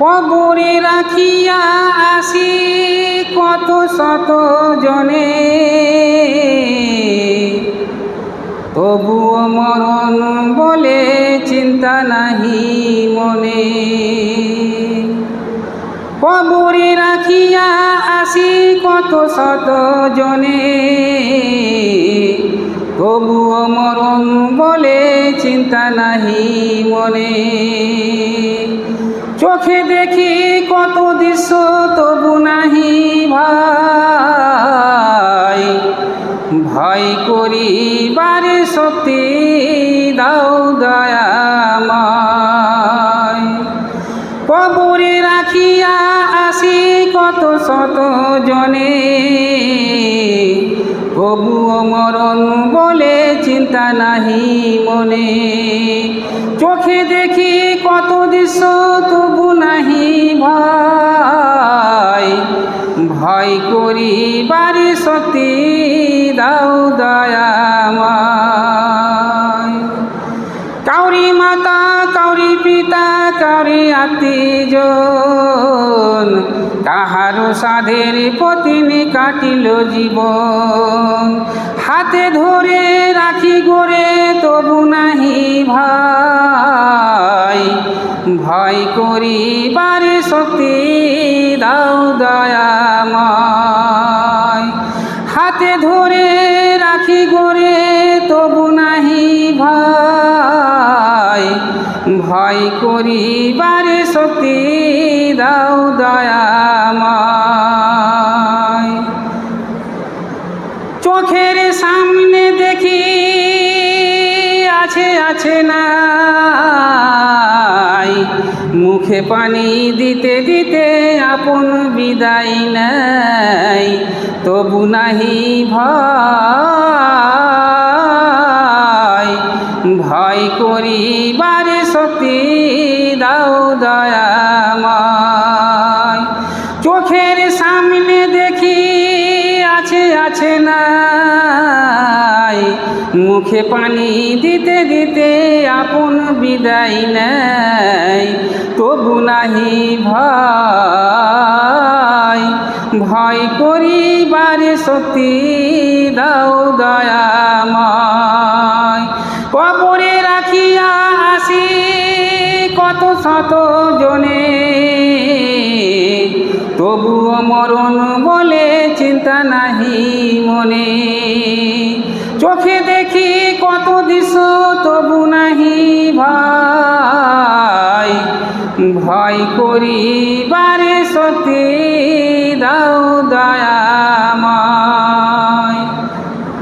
কবরে রাখিয়া আসি কত শত জনে। তবুও মরণ বলে চিন্তা নাহি মনে। কবরে রাখিয়া আসি কত শত জনে। তবুও মরণ বলে চিন্তা নাহি মনে। চোখে দেখি কত দৃশ্য, তবু নাহি ভাই। ভয় করি বারে সত্যি দাও দয়াময় কবরে রাখিয়া আসি কত শত জনে। তবুও মরণ বলে চিন্তা নাহি মনে। চোখে দেখি কত দৃশ্য ভয় ভয় করি বাড়ি সত্যি দাও দয়াময় কাউরি মাতা, কাউরি পিতা, কাউরি আত্মীয়জন। কাহারো সাধের পতিনি কাটিল জীবন। হাতে ধরে রাখি গোরে তবু নাহি ভাই। ভয় করি বারে সত্যি দাও দয়াময় হাতে ধরে রাখি গোরে তবু নাহি ভাই। ভয় করি বারে সত্যি দাও দয়াময়। চোখের সামনে দেখি আছে আছে নাই। মুখে পানি দিতে দিতে আপন বিদায় নাই। তবু নাহি ভয় ভয় করি বারে সত্যি দাও দয়াময়। চোখের সামনে দেখি আছে আছে নাই। মুখে পানি দিতে দিতে আপন বিদায় নাই। তবু নাহি ভয় ভয় করি বারে সত্যি দাও দয়াময়। কবরে রাখিয়া আসি কত শত জনে। তবুও মরণ বলে চিন্তা নাহি মনে। চোখে দেখি কত দৃশ্য, তবু নাহি ভাই ভয় করি বারে সত্যি দাও দয়াময়